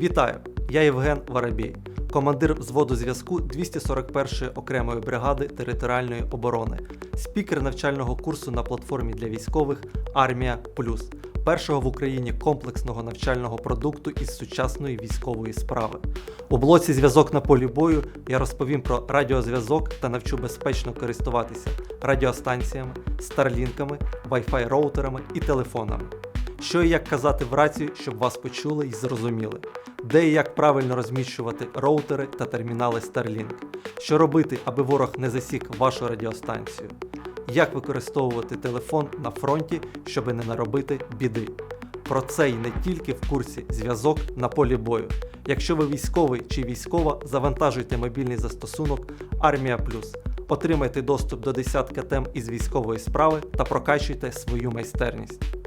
Вітаю! Я Євген Воробій, командир взводу зв'язку 241-ї окремої бригади територіальної оборони, спікер навчального курсу на платформі для військових Армія Плюс, першого в Україні комплексного навчального продукту із сучасної військової справи. У блоці Зв'язок на полі бою я розповім про радіозв'язок та навчу безпечно користуватися радіостанціями, старлінками, Wi-Fi роутерами і телефонами. Що і як казати в рацію, щоб вас почули і зрозуміли, де і як правильно розміщувати роутери та термінали Starlink, що робити, аби ворог не засік вашу радіостанцію, як використовувати телефон на фронті, щоб не наробити біди. Про це й не тільки в курсі зв'язок на полі бою. Якщо ви військовий чи військова, завантажуйте мобільний застосунок Армія Плюс. Отримайте доступ до десятка тем із військової справи та прокачуйте свою майстерність.